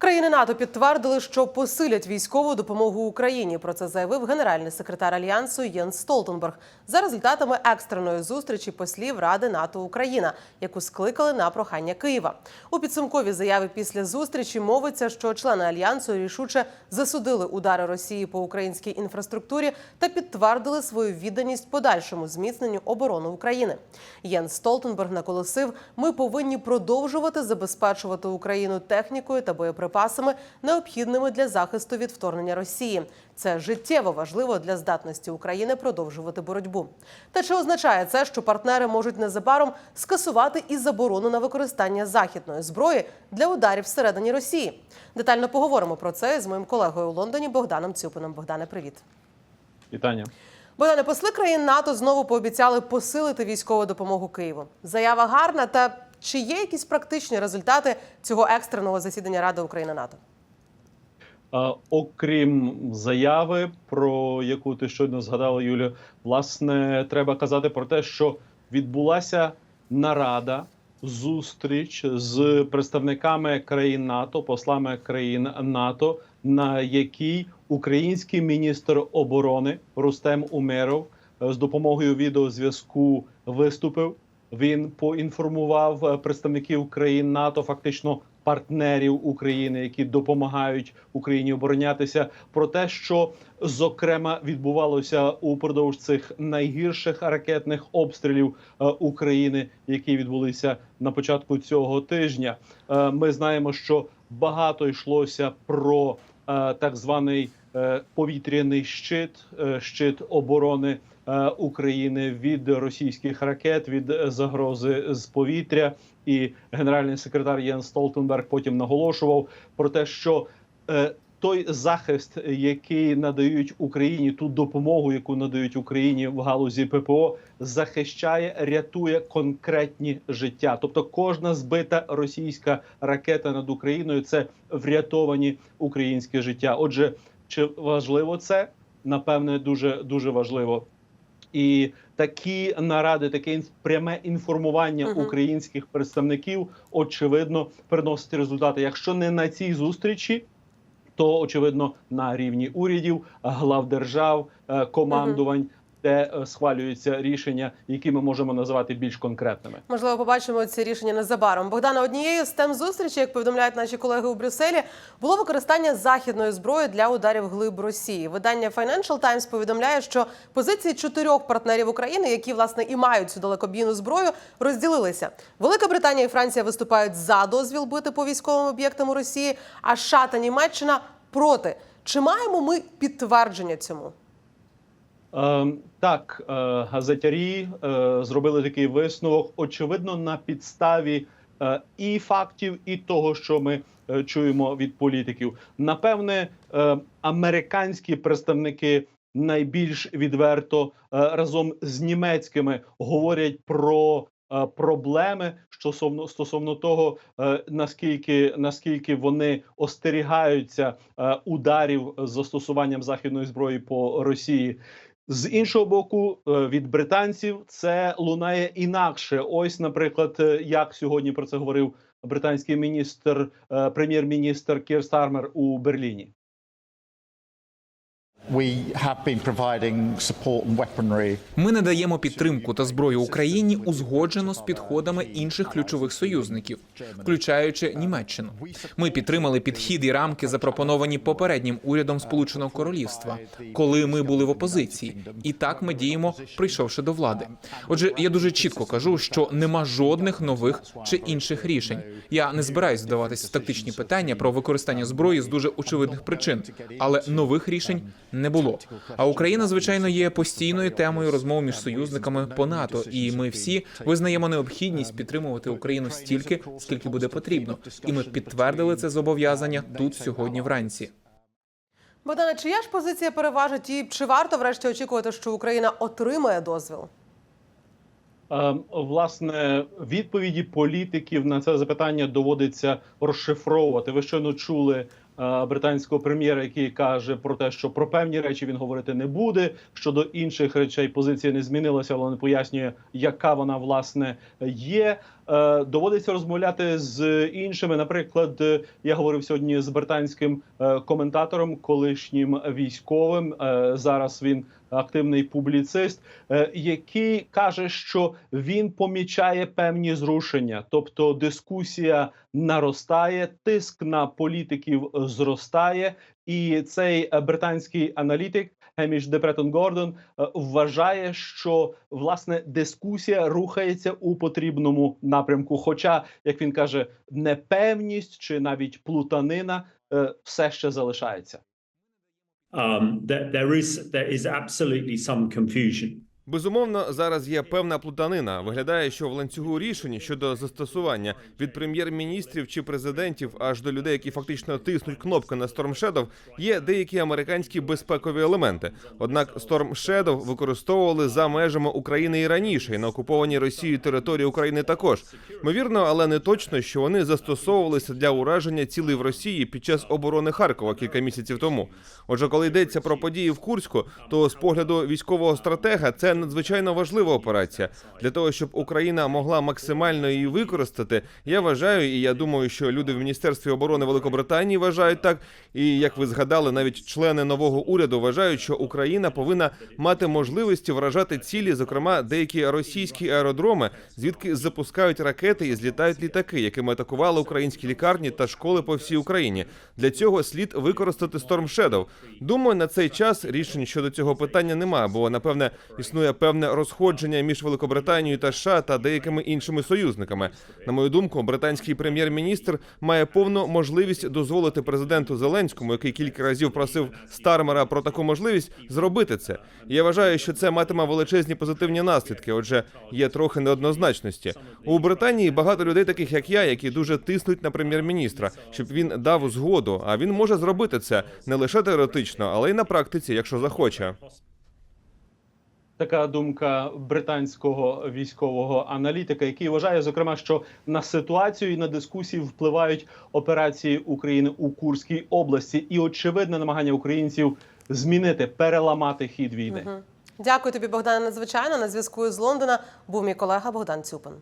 Країни НАТО підтвердили, що посилять військову допомогу Україні. Про це заявив генеральний секретар альянсу Єнс Столтенберг за результатами екстреної зустрічі послів Ради НАТО Україна, яку скликали на прохання Києва. У підсумковій заяві після зустрічі мовиться, що члени альянсу рішуче засудили удари Росії по українській інфраструктурі та підтвердили свою відданість подальшому зміцненню оборони України. Єнс Столтенберг наголосив: ми повинні продовжувати забезпечувати Україну технікою та боєприпасами, необхідними для захисту від вторгнення Росії. Це життєво важливо для здатності України продовжувати боротьбу. Та чи означає це, що партнери можуть незабаром скасувати і заборону на використання західної зброї для ударів всередині Росії? Детально поговоримо про це з моїм колегою у Лондоні Богданом Цюпином. Богдане, привіт. Вітання. Богдане, посли країн НАТО знову пообіцяли посилити військову допомогу Києву. Заява гарна. Та чи є якісь практичні результати цього екстреного засідання Ради України НАТО? Окрім заяви, про яку ти щойно згадала, Юлія, власне, треба казати про те, що відбулася нарада, зустріч з представниками країн НАТО, послами країн НАТО, на якій український міністр оборони Рустем Умеров е, з допомогою відеозв'язку виступив. Він поінформував е, представників країн НАТО, фактично партнерів України, які допомагають Україні оборонятися, про те, що зокрема відбувалося упродовж цих найгірших ракетних обстрілів е, України, які відбулися на початку цього тижня. Е, Ми знаємо, що багато йшлося про так званий повітряний щит, е, щит оборони е, України від російських ракет, від е, загрози з повітря. І генеральний секретар Єн Столтенберг потім наголошував про те, що е, той захист, який надають Україні, ту допомогу, яку надають Україні в галузі ППО, захищає, рятує конкретні життя. Тобто, кожна збита російська ракета над Україною це врятовані українське життя. Отже, чи важливо це? Напевне, дуже дуже важливо. І такі наради, таке пряме інформування Мгм. українських представників, очевидно, приносить результати. Якщо не на цій зустрічі, то очевидно на рівні урядів, глав держав, е, командувань, де е, схвалюються рішення, які ми можемо називати більш конкретними. Можливо, побачимо ці рішення незабаром. Богдана, однією з тем зустрічі, як повідомляють наші колеги у Брюсселі, було використання західної зброї для ударів глиб Росії. Видання Financial Times повідомляє, що позиції чотирьох партнерів України, які власне і мають цю далекобійну зброю, розділилися. Велика Британія і Франція виступають за дозвіл бити по військовим об'єктам у Росії, а США та Німеччина проти. Чи маємо ми підтвердження цьому? Е, так, е, газетярі е, зробили такий висновок. Очевидно, на підставі е, і фактів, і того, що ми чуємо від політиків. Напевне, американські представники найбільш відверто разом з німецькими говорять про. Проблеми стосовно стосовно того, наскільки наскільки вони остерігаються ударів з застосуванням західної зброї по Росії, з іншого боку, е, від британців це лунає інакше. Ось, наприклад, е, як сьогодні про це говорив британський міністр, е, прем'єр-міністр Кір Стармер у Берліні. Ми надаємо підтримку та зброю Україні узгоджено з підходами інших ключових союзників, включаючи Німеччину. Ми підтримали підхід і рамки, запропоновані попереднім урядом Сполученого Королівства, коли ми були в опозиції, і так ми діємо, прийшовши до влади. Отже, я дуже чітко кажу, що нема жодних нових чи інших рішень. Я не збираюсь вдаватися в тактичні питання про використання зброї з дуже очевидних причин, але нових рішень не було. А Україна, звичайно, є постійною темою розмов між союзниками по НАТО, і ми всі визнаємо необхідність підтримувати Україну стільки, скільки буде потрібно. І ми підтвердили це зобов'язання тут сьогодні вранці. Богдане, чия ж позиція переважить і чи варто врешті очікувати, що Україна отримає дозвіл? Е, Власне, відповіді політиків на це запитання доводиться розшифровувати. Ви щойно чули британського прем'єра, який каже про те, що про певні речі він говорити не буде. Щодо інших речей позиція не змінилася, але не пояснює, яка вона власне є. Е, Доводиться розмовляти з іншими. Наприклад, е, я говорив сьогодні з британським е, коментатором, колишнім військовим. Е, Зараз він активний публіцист, е, який каже, що він помічає певні зрушення, тобто дискусія наростає, тиск на політиків зростає, і цей е, британський аналітик. Геміш Депретон Гордон вважає, що власне дискусія рухається у потрібному напрямку. Хоча, як він каже, непевність чи навіть плутанина е, все ще залишається. Um, there, there is there is absolutely some confusion. Безумовно, зараз є певна плутанина. Виглядає, що в ланцюгу рішень щодо застосування від прем'єр-міністрів чи президентів аж до людей, які фактично тиснуть кнопки на Storm Shadow, є деякі американські безпекові елементи. Однак Storm Shadow використовували за межами України і раніше, і на окупованій Росією території України також. Ймовірно, але не точно, що вони застосовувалися для ураження цілей в Росії під час оборони Харкова кілька місяців тому. Отже, коли йдеться про події в Курську, то з погляду військового стратега це надзвичайно важлива операція для того, щоб Україна могла максимально її використати. Я вважаю, і я думаю, що люди в міністерстві оборони Великобританії вважають так. І як ви згадали, навіть члени нового уряду вважають, що Україна повинна мати можливості вражати цілі, зокрема деякі російські аеродроми, звідки запускають ракети і злітають літаки, якими атакували українські лікарні та школи по всій Україні. Для цього слід використати Storm Shadow. Думаю, на цей час рішень щодо цього питання немає, бо напевне існує певне розходження між Великобританією та США та деякими іншими союзниками. На мою думку, британський прем'єр-міністр має повну можливість дозволити президенту Зеленському, який кілька разів просив Стармера про таку можливість, зробити це. Я вважаю, що це матиме величезні позитивні наслідки. Отже, є трохи неоднозначності. У Британії багато людей, таких як я, які дуже тиснуть на прем'єр-міністра, щоб він дав згоду. А він може зробити це не лише теоретично, але й на практиці, якщо захоче. Така думка британського військового аналітика, який вважає, зокрема, що на ситуацію і на дискусії впливають операції України у Курській області, і очевидне намагання українців змінити, переламати хід війни. Дякую тобі, Богдане. Надзвичайно на зв'язку з Лондона був мій колега Богдан Цюпин.